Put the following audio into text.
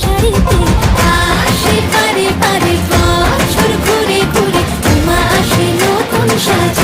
সারি পারে বছর ঘুরে ঘুরে তোমা আসে নতুন সাজে